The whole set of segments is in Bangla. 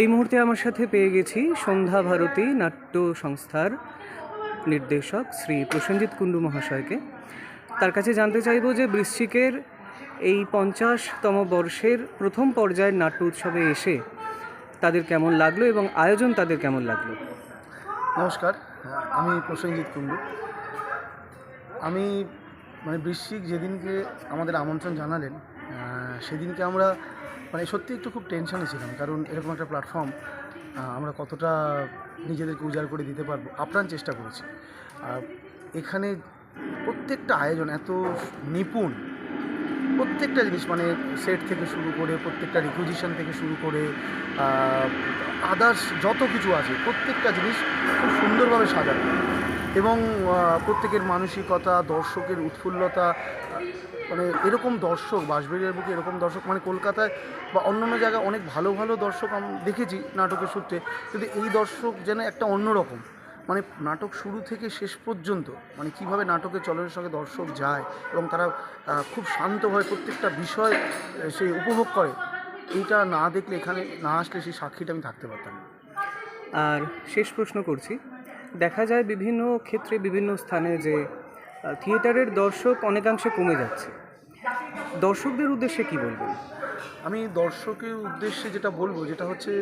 এই মুহূর্তে আমার সাথে পেয়ে গেছি সন্ধ্যা ভারতী নাট্য সংস্থার নির্দেশক শ্রী প্রসেনজিৎ কুণ্ডু মহাশয়কে। তার কাছে জানতে চাইব যে বৃশ্চিকের এই পঞ্চাশতম বর্ষের প্রথম পর্যায়ের নাট্য উৎসবে এসে তাদের কেমন লাগল এবং আয়োজন তাদের কেমন লাগল? নমস্কার, আমি প্রসেনজিৎ কুণ্ডু। আমি মানে বৃশ্চিক যেদিনকে আমাদের আমন্ত্রণ জানালেন সেদিনকে আমরা মানে সত্যি একটু খুব টেনশনে ছিলাম, কারণ এরকম একটা প্ল্যাটফর্ম আমরা কতটা নিজেদেরকে উজাড় করে দিতে পারব, আপ্রাণ চেষ্টা করেছি। আর এখানে প্রত্যেকটা আয়োজন এত নিপুণ, প্রত্যেকটা জিনিস মানে সেট থেকে শুরু করে প্রত্যেকটা রিকুইজিশন থেকে শুরু করে আদার্স যত কিছু আছে, প্রত্যেকটা জিনিস খুব সুন্দরভাবে সাজানো। এবং প্রত্যেকের মানসিকতা, দর্শকের উৎফুল্লতা মানে এরকম দর্শক, বাঁশবেড়িয়ার বুকে এরকম দর্শক মানে কলকাতায় বা অন্যান্য জায়গায় অনেক ভালো ভালো দর্শক আমি দেখেছি নাটকের সূত্রে। কিন্তু এই দর্শক যেন একটা অন্যরকম। মানে নাটক শুরু থেকে শেষ পর্যন্ত মানে কীভাবে নাটকে চলনের সঙ্গে দর্শক যায় এবং তারা খুব শান্তভাবে প্রত্যেকটা বিষয় সে উপভোগ করে, এইটা না দেখলে এখানে না আসলে সেই সাক্ষীটা আমি থাকতে পারতাম না। আর শেষ প্রশ্ন করছি। দেখা যায় বিভিন্ন ক্ষেত্রে বিভিন্ন স্থানে যে থিয়েটারের দর্শক অনেকাংশে কমে যাচ্ছে। দর্শকদের উদ্দেশ্যে কি বলবেন? আমি দর্শকের উদ্দেশ্যে যেটা বলব, যেটা হচ্ছে,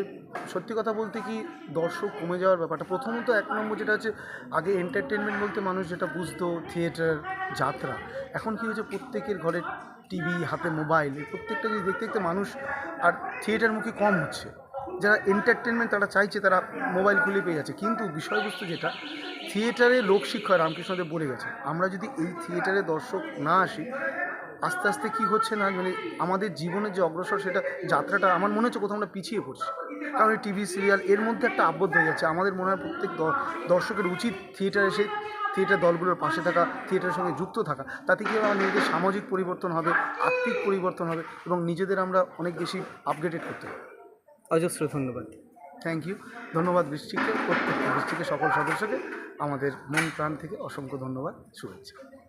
সত্যি কথা বলতে কি দর্শক কমে যাওয়ার ব্যাপারটা। প্রথমত এক নম্বর যেটা হচ্ছে, আগে এন্টারটেনমেন্ট বলতে মানুষ যেটা বুঝতো থিয়েটার যাত্রা। এখন কি হয়েছে, প্রত্যেকের ঘরে টিভি হাতে মোবাইল প্রত্যেকটা জিনিস দেখতে দেখতে মানুষ আর থিয়েটারমুখী কম হচ্ছে। যারা এন্টারটেনমেন্ট তারা চাইছে, তারা মোবাইল খুলে পেয়ে যাচ্ছে। কিন্তু বিষয়বস্তু যেটা থিয়েটারে লোকশিক্ষা রামকৃষ্ণদেব বলে গেছে আমরা যদি এই থিয়েটারে দর্শক না আসি আস্তে আস্তে কি হচ্ছে না মানে আমাদের জীবনের যে অগ্রসর সেটা যাত্রাটা আমার মনে হচ্ছে কোথাও আমরা পিছিয়ে পড়ছি। কারণ এই টিভি সিরিয়াল এর মধ্যে একটা আবদ্ধ হয়ে যাচ্ছে। আমাদের মনে হয় প্রত্যেক দর্শকের উচিত থিয়েটারে এসে থিয়েটার দলগুলোর পাশে থাকা থিয়েটারের সঙ্গে যুক্ত থাকা। তাতে কি আমার নিজেদের সামাজিক পরিবর্তন হবে আত্মিক পরিবর্তন হবে এবং নিজেদের আমরা অনেক বেশি আপগ্রেডেড করতে পারব। অজস্র ধন্যবাদ। থ্যাংক ইউ ধন্যবাদ বৃষ্টিকে প্রত্যেকটা বৃষ্টিকে সকল সদস্যকে। আমাদের মন প্রাণ থেকে অসংখ্য ধন্যবাদ শুভেচ্ছা।